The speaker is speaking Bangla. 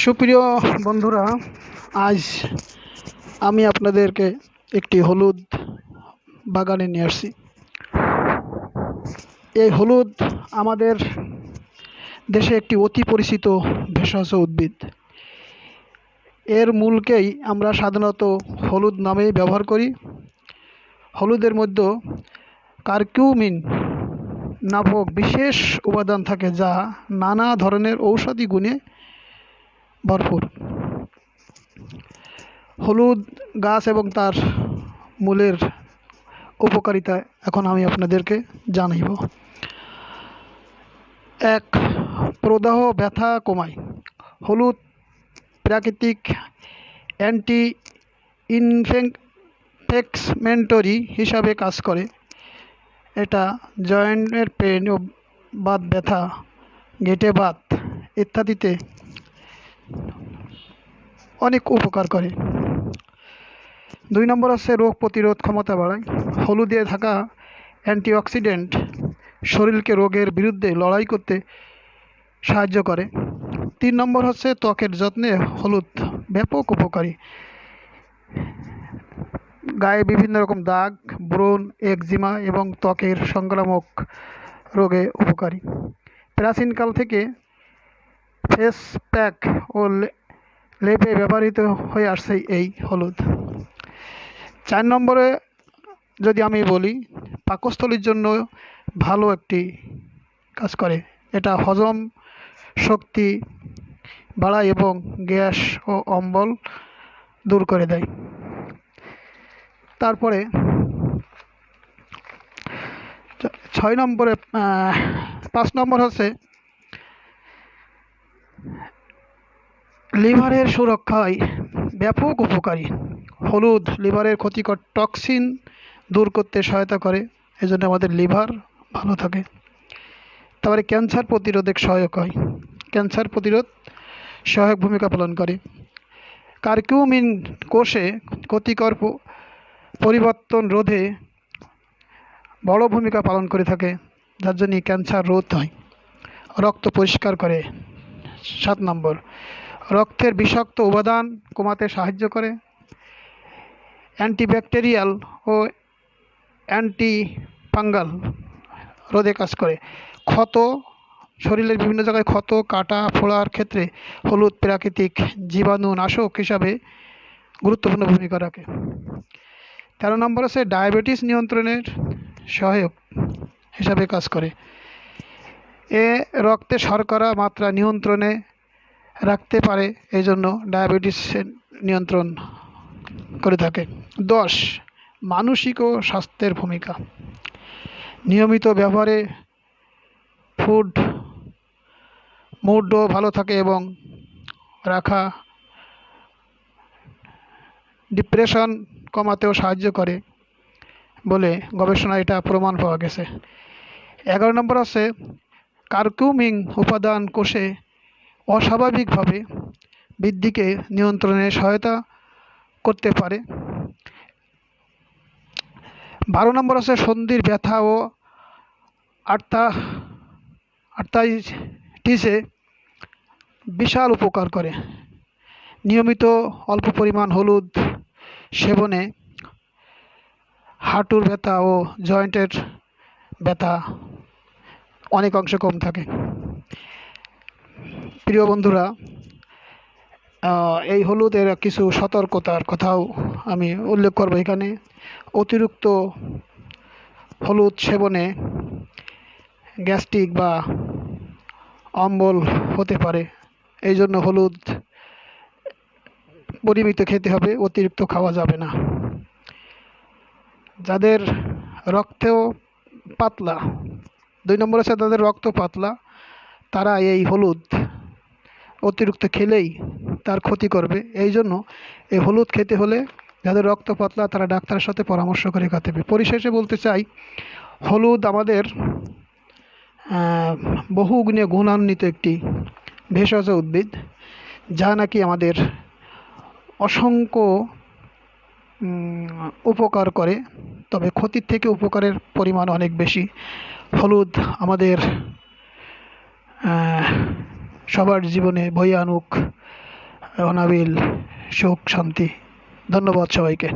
সুপ্রিয় বন্ধুরা, আজ আমি আপনাদেরকে একটি হলুদ বাগানে নিয়ে আসছি। এই হলুদ আমাদের দেশে একটি অতি পরিচিত ভেষজ উদ্ভিদ। এর মূলকেই আমরা সাধারণত হলুদ নামে ব্যবহার করি। হলুদের মধ্যে কার্কিউমিন নামক বিশেষ উপাদান থাকে যা নানা ধরনের ঔষধি গুণে ভরপুর। হলুদ গাছ এবং তার মূলের উপকারিতা এখন আমি আপনাদেরকে জানাইব। এক, প্রদাহ ব্যথা কমায়। হলুদ প্রাকৃতিক অ্যান্টি ইনফেক্সমেন্টরি হিসাবে কাজ করে। এটা জয়েন্টের পেন ও বাত ব্যথা, গেটে বাত ইত্যাদিতে অনেক উপকার করে। দুই নম্বর হচ্ছে রোগ প্রতিরোধ ক্ষমতা বাড়ায়। হলুদে থাকা অ্যান্টিঅক্সিডেন্ট শরীরকে রোগের বিরুদ্ধে লড়াই করতে সাহায্য করে। তিন নম্বর হচ্ছে ত্বকের যত্নে হলুদ ব্যাপক উপকারী। গায়ে বিভিন্ন রকম দাগ, ব্রণ, একজিমা এবং ত্বকের সংক্রামক রোগে উপকারী। প্রাচীনকাল থেকে ফেস প্যাক ও লেপে ব্যবহৃত হয়ে আসছে এই হলুদ। চার নম্বরে যদি আমি বলি, পাকস্থলীর জন্য ভালো একটি কাজ করে। এটা হজম শক্তি বাড়ায় এবং গ্যাস ও অম্বল দূর করে দেয়। তারপরে ছয় নম্বরে পাঁচ নম্বর হচ্ছে লিভারের সুরক্ষায় ব্যাপক উপকারী। হলুদ লিভারের ক্ষতিকর টক্সিন দূর করতে সহায়তা করে, এজন্য আমাদের লিভার ভালো থাকে। তারপরে ক্যান্সার প্রতিরোধে সহায়ক হয়। ক্যান্সার প্রতিরোধ সহায়ক ভূমিকা পালন করে। কার্কিউমিন কোষে ক্ষতিকর পরিবর্তন রোধে বড় ভূমিকা পালন করে থাকে, যার জন্য ক্যান্সার রোধ হয়। রক্ত পরিষ্কার করে। সাত নম্বর রক্তের বিষাক্ত উপাদান কমাতে সাহায্য করে। অ্যান্টিব্যাকটেরিয়াল ও অ্যান্টি ফাঙ্গাল রোধে কাজ করে। ক্ষত, শরীরের বিভিন্ন জায়গায় ক্ষত, কাটা ফোড়ার ক্ষেত্রে হলুদ প্রাকৃতিক জীবাণু নাশক হিসাবে গুরুত্বপূর্ণ ভূমিকা রাখে। তেরো নম্বর আছে ডায়াবেটিস নিয়ন্ত্রণের সহায়ক হিসাবে কাজ করে। এ রক্তে শর্করা মাত্রা নিয়ন্ত্রণে রাখতে পারে, এই জন্য ডায়াবেটিস নিয়ন্ত্রণ করে থাকে। দশ, মানসিক ও স্বাস্থ্যের ভূমিকা। নিয়মিত ব্যবহারে ফুড মুডও ভালো থাকে এবং রাখা ডিপ্রেশন কমাতেও সাহায্য করে বলে গবেষণায় এটা প্রমাণ পাওয়া গেছে। এগারো নম্বর আছে, কার্কুমিং উপাদান কোষে অস্বাভাবিকভাবে বৃদ্ধিকে নিয়ন্ত্রণে সহায়তা করতে পারে। বারো নম্বর আছে সন্ধির ব্যথা ও আর্থা আর্থাইটিসে বিশাল উপকার করে। নিয়মিত অল্প পরিমাণ হলুদ সেবনে হাঁটুর ব্যথা ও জয়েন্টের ব্যথা অনেক অংশে কম থাকে। প্রিয় বন্ধুরা এই হলুদের কিছু সতর্কতার কথাও আমি উল্লেখ করব এখানে। অতিরিক্ত হলুদ সেবনে গ্যাস্ট্রিক বা অম্বল হতে পারে। এই জন্য হলুদ পরিমিত খেতে হবে, অতিরিক্ত খাওয়া যাবে না। যাদের রক্তেও পাতলা, দুই নম্বর আছে তাদের রক্ত পাতলা, তারা এই হলুদ অতিরিক্ত খেলেই তার ক্ষতি করবে। এই জন্য এই হলুদ খেতে হলে যাদের রক্ত পাতলা, তারা ডাক্তারের সাথে পরামর্শ করে খেতে হবে। পরিশেষে বলতে চাই, হলুদ আমাদের বহু গুণে গুণান্বিত একটি ভেষজ উদ্ভিদ, যা নাকি আমাদের অসংখ্য উপকার করে। তবে ক্ষতির থেকে উপকারের পরিমাণ অনেক বেশি। হলুদ আমাদের সবার জীবনে আনুক অনাবিল সুখ শান্তি। ধন্যবাদ সবাইকে।